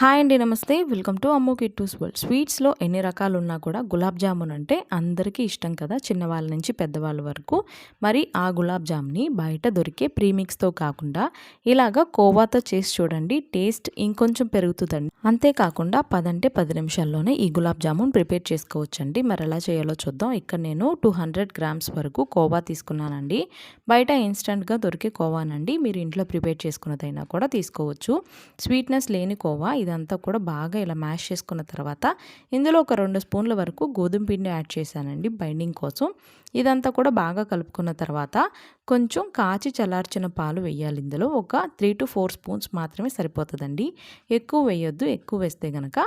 Hi అండి నమస్తే. Welcome to Ammu Kittu's world. స్వీట్స్లో ఎన్ని రకాలు ఉన్నా కూడా గులాబ్ జామున్ అంటే అందరికీ ఇష్టం కదా చిన్నవాళ్ళ నుంచి పెద్దవాళ్ళ వరకు. మరి ఆ గులాబ్ జామ్ని బయట దొరికే ప్రీమిక్స్తో కాకుండా ఇలాగా కోవాతో చేసి చూడండి టేస్ట్ ఇంకొంచెం పెరుగుతుందండి. అంతేకాకుండా పదంటే పది నిమిషాల్లోనే ఈ గులాబ్ జామున్ ప్రిపేర్ చేసుకోవచ్చండి. మరి ఎలా చేయాలో చూద్దాం. ఇక్కడ నేను టూ హండ్రెడ్ గ్రామ్స్ వరకు కోవా తీసుకున్నానండి. బయట ఇన్స్టెంట్గా దొరికే కోవానండి. మీరు ఇంట్లో ప్రిపేర్ చేసుకున్నదైనా కూడా తీసుకోవచ్చు. స్వీట్నెస్ లేని కోవా ఇదంతా కూడా బాగా ఇలా మ్యాష్ చేసుకున్న తర్వాత ఇందులో ఒక రెండు స్పూన్ల వరకు గోధుమ పిండి యాడ్ చేశానండి బైండింగ్ కోసం. ఇదంతా కూడా బాగా కలుపుకున్న తర్వాత కొంచెం కాచి చల్లార్చిన పాలు వేయాలి. ఇందులో ఒక త్రీ టు ఫోర్ స్పూన్స్ మాత్రమే సరిపోతుందండి. ఎక్కువ వేయొద్దు ఎక్కువ వేస్తే కనుక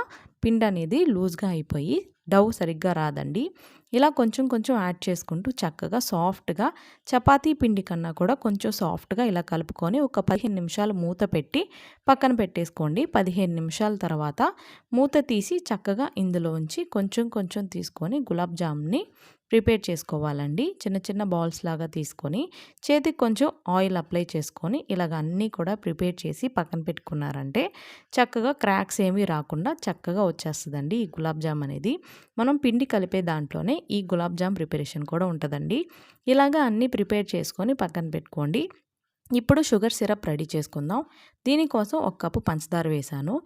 పిండి అనేది లూజ్గా అయిపోయి డవ్ సరిగ్గా రాదండి. ఇలా కొంచెం కొంచెం యాడ్ చేసుకుంటూ చక్కగా సాఫ్ట్గా చపాతీ పిండి కన్నా కూడా కొంచెం సాఫ్ట్గా ఇలా కలుపుకొని ఒక పదిహేను నిమిషాలు మూత పెట్టి పక్కన పెట్టేసుకోండి. పదిహేను నిమిషాల తర్వాత మూత తీసి చక్కగా ఇందులో ఉంచి కొంచెం కొంచెం తీసుకొని గులాబ్ జామ్ని ప్రిపేర్ చేసుకోవాలండి. చిన్న చిన్న బాల్స్ లాగా తీసుకొని చేతికి కొంచెం ఆయిల్ అప్లై చేసుకొని ఇలాగ అన్నీ కూడా ప్రిపేర్ చేసి పక్కన పెట్టుకున్నారంటే చక్కగా క్రాక్స్ ఏమీ రాకుండా చక్కగా వచ్చేస్తుందండి ఈ గులాబ్ జామ్ అనేది. మనం పిండి కలిపే దాంట్లోనే ఈ గులాబ్ జామ్ ప్రిపరేషన్ కూడా ఉంటుందండి. ఇలాగా అన్నీ ప్రిపేర్ చేసుకొని పక్కన పెట్టుకోండి. ఇప్పుడు షుగర్ సిరప్ రెడీ చేసుకుందాం. దీనికోసం ఒక కప్పు పంచదార వేసాను.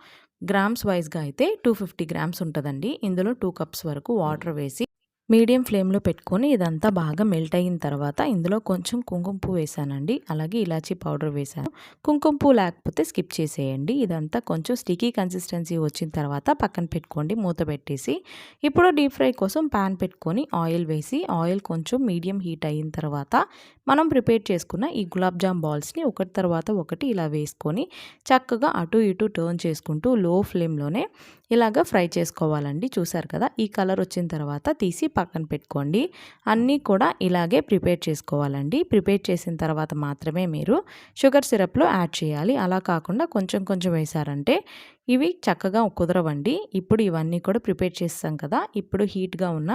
గ్రామ్స్ వైజ్గా అయితే టూ ఫిఫ్టీ గ్రామ్స్ ఉంటుందండి. ఇందులో టూ కప్స్ వరకు వాటర్ వేసి మీడియం ఫ్లేమ్లో పెట్టుకొని ఇదంతా బాగా మెల్ట్ అయిన తర్వాత ఇందులో కొంచెం కుంకుమ పువ్వు వేసానండి. అలాగే ఇలాచీ పౌడర్ వేసాను. కుంకుమ పువ్వు లేకపోతే స్కిప్ చేసేయండి. ఇదంతా కొంచెం స్టికీ కన్సిస్టెన్సీ వచ్చిన తర్వాత పక్కన పెట్టుకోండి. మూత పెట్టేసి ఇప్పుడు డీప్ ఫ్రై కోసం ప్యాన్ పెట్టుకొని ఆయిల్ వేసి ఆయిల్ కొంచెం మీడియం హీట్ అయిన తర్వాత మనం ప్రిపేర్ చేసుకున్న ఈ గులాబ్ జామ్ బాల్స్ని ఒకటి తర్వాత ఒకటి ఇలా వేసుకొని చక్కగా అటు ఇటు టర్న్ చేసుకుంటూ లో ఫ్లేమ్లోనే ఇలాగ ఫ్రై చేసుకోవాలండి. చూసారు కదా? ఈ కలర్ వచ్చిన తర్వాత తీసి పక్కన పెట్టుకోండి. అన్నీ కూడా ఇలాగే ప్రిపేర్ చేసుకోవాలండి. ప్రిపేర్ చేసిన తర్వాత మాత్రమే మీరు షుగర్ సిరప్లో యాడ్ చేయాలి. అలా కాకుండా కొంచెం కొంచెం వేశారంటే ఇవి చక్కగా కుదరవండి. ఇప్పుడు ఇవన్నీ కూడా ప్రిపేర్ చేస్తాం కదా ఇప్పుడు హీట్గా ఉన్న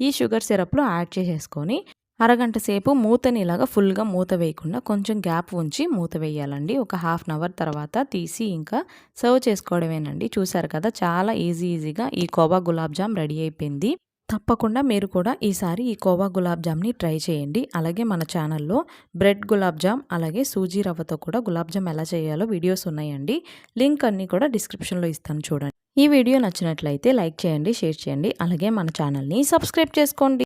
ఈ షుగర్ సిరప్లో యాడ్ చేసేసుకొని అరగంట సేపు మూతని ఇలాగ ఫుల్గా మూత వేయకుండా కొంచెం గ్యాప్ ఉంచి మూత వేయాలండి. ఒక హాఫ్ అన్ అవర్ తర్వాత తీసి ఇంకా సర్వ్ చేసుకోవడమేనండి. చూసారు కదా చాలా ఈజీ ఈజీగా ఈ కోవా గులాబ్ జామ్ రెడీ అయిపోయింది. తప్పకుండా మీరు కూడా ఈసారి ఈ కోవా గులాబ్ జామ్ని ట్రై చేయండి. అలాగే మన ఛానల్లో బ్రెడ్ గులాబ్ జామ్ అలాగే సూజీ రవ్వతో కూడా గులాబ్ జామ్ ఎలా చేయాలో వీడియోస్ ఉన్నాయండి. లింక్ అన్నీ కూడా డిస్క్రిప్షన్లో ఇస్తాను చూడండి. ఈ వీడియో నచ్చినట్లయితే లైక్ చేయండి షేర్ చేయండి అలాగే మన ఛానల్ని సబ్స్క్రైబ్ చేసుకోండి.